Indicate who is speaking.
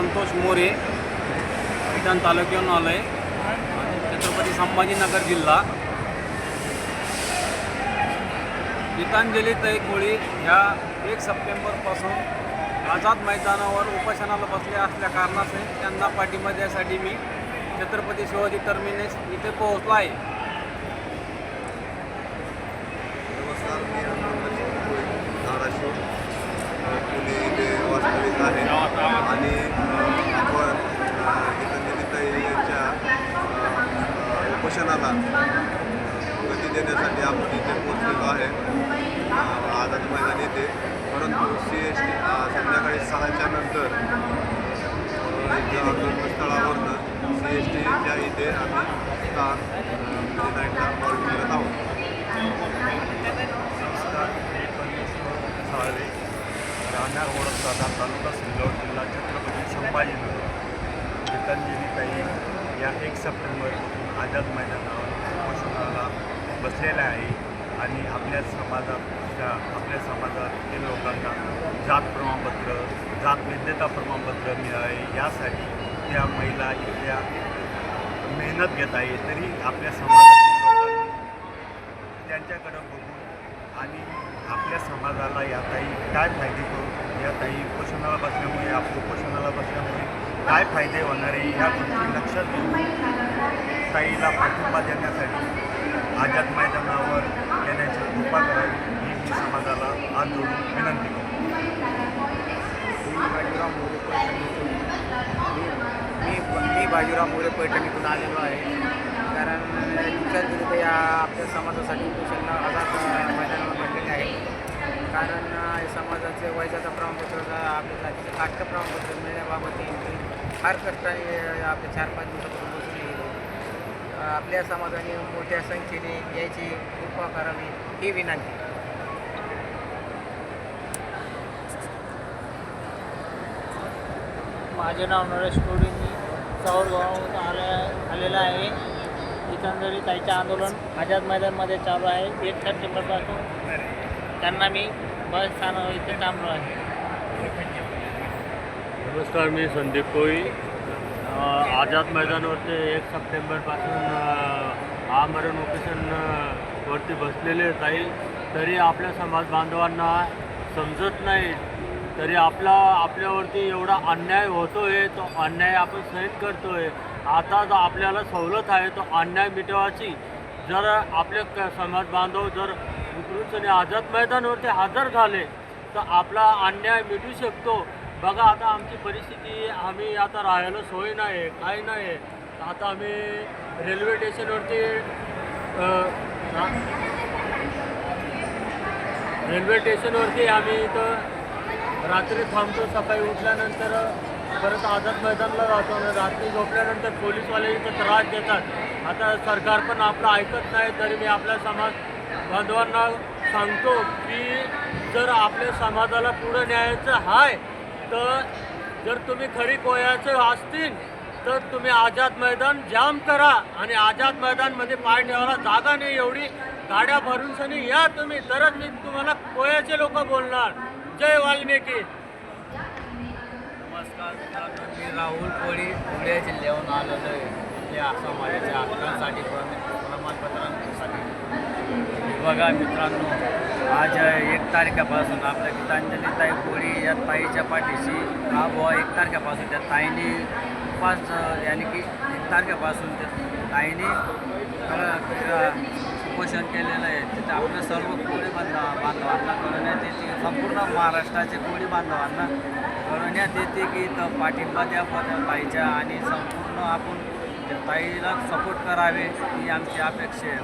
Speaker 1: संतोष मोरे विधान तालुक्याहून आलो आहे छत्रपती संभाजीनगर जिल्हा. गीतांजली ताई कोळी ह्या एक सप्टेंबरपासून आझाद मैदानावर उपोषणाला बसले असल्या कारणाचे त्यांना पाठिंबा द्यासाठी मी छत्रपती शिवाजी टर्मिनस इथे पोहोचलो आहे
Speaker 2: नमस्कार मी अण्णाभाऊ कोळी, धाराशिव अ, पुणे इथे वास्तविक आहे आणि अ, आपण अ, गीतांजलीताई यांच्या अ, उपोषणाला गती देण्यासाठी आपण इथे पोहोचलेलो आहे. आझाद मैदान येथे परंतु सी एस टी संध्याकाळी सहाच्या नंतर स्थळावरनं सी एस टीच्या इथे आम्ही स्थान म्हणजे नाईटला कॉल करत आहोत.
Speaker 3: नमस्कार. मी साळवे राहणार ओळखदादा तालुका सिल्लोड जिल्हा छत्रपती संभाजीनगर. गीतांजलीताई या एक सप्टेंबर आझाद मैदानावर बसलेल्या आहे आणि आपल्या समाजाच्या आपल्या समाजातील लोकांना जात प्रमाणपत्र जात वैद्यता प्रमाणपत्र मिळावे यासाठी त्या महिला इथल्या मेहनत घेत आहे तरी आपल्या समाजातील लोकांनी त्यांच्याकडं बघून आणि आपल्या समाजाला या ताई काय फायदे करू या ताई उपोषणाला बसल्यामुळे आप उपोषणाला बसल्यामुळे काय फायदे होणार आहे या गोष्टी लक्षात घेऊन ताईला पाठिंबा देण्यासाठी आझाद मैदानावर येण्याची कृपा करावी ही मी समाजाला हात जोडून विनंती करतो.
Speaker 4: मी बाजीराव मोरे पैठणीतून मी बाजीराव मोरे पैठणीतून आलेलो आहे. कारण विचार या आपल्या समाजासाठी पुरुषांना आझाद मैदानावर पडलेले आहे. कारण समाजाचे वैजाचं प्रमाणपत्र आपल्या जातीचं काष्ट प्रमाणपत्र मिळण्याबाबत फार कष्टाने आपल्या चार पाच दिवसापासून आपल्या समाजाने मोठ्या संख्येने यायची कृपा करावी ही विनंती.
Speaker 5: माझे नाव नरेश कोडी मी चौरगावाहून आले आलेलं आहे. गीतांजली ताईचे आंदोलन आझाद मैदानमध्ये चालू आहे. एक सप्टेंबरपासून त्यांना मी बस स्थानक इथे थांबलो आहे.
Speaker 6: नमस्कार मी संदीप कोळी. आझाद मैदानवरती एक सप्टेंबरपासून हा आमरण उपोषण वरती बसलेले जाईल. तरी आपल्या समाज बांधवांना समजत नाही. तरी आपला आपल्यावरती एवढा अन्याय होतो आहे तो अन्याय आपण सहन करतो आहे आता जो आपल्याला सवलत आहे तो अन्याय मिटवायची. जर आपले क समाज बांधव जर उतरून आझाद मैदानावरती हजर झाले तर आपला अन्याय मिटू शकतो. बघा आता आमची परिस्थिती आम्ही आता राहायला सोय नाही आहे काही नाही आहे आता आम्ही रेल्वे स्टेशनवरती रा- रेल्वे स्टेशनवरती आम्ही इथं रात्री थांबतो सकाळी उठल्यानंतर परत आझाद मैदानला जातो आणि रात्री झोपल्यानंतर पोलीसवाले इथं त्रास देतात. आता सरकार पण आपलं ऐकत नाही तरी मी आपल्या समाज बांधवांना सांगतो की जर आपल्या समाजाला पुढं न्यायचं आहे तर जर तुम्ही खरी कोयाचे असतील तर तुम्ही आझाद मैदान जाम करा आणि आझाद मैदानमध्ये पाय ठेवायला जागा नाही एवढी. गाड्या भरून सनी या तुम्ही तरच मी तुम्हाला कोयाचे लोक बोलणार. जय वाल्मिकी.
Speaker 1: नमस्कार मी राहुल कोळी पुणे जिल्ह्याहून आलेलो आहे. या समाजाच्या हक्कांसाठी प्रमाणपत्रांसाठी बघा मित्रांनो आज एक तारखेपासून आपल्या गीतांजली ताई कोळी या ताईच्या पाठीशी हा बुवा एक तारखेपासून त्या ताईने उपास यानी की एक तारखेपासून त्या ताईने उपोषण केलेलं आहे. तिथे आपल्या सर्व कोळी बांधव बांधवांना कळवण्यात येते. संपूर्ण महाराष्ट्राचे कोळी बांधवांना कळवण्यात येते की तर पाठिंबा द्या त्या ताईच्या आणि संपूर्ण आपण त्या ताईला सपोर्ट करावे ही आमची अपेक्षा आहे.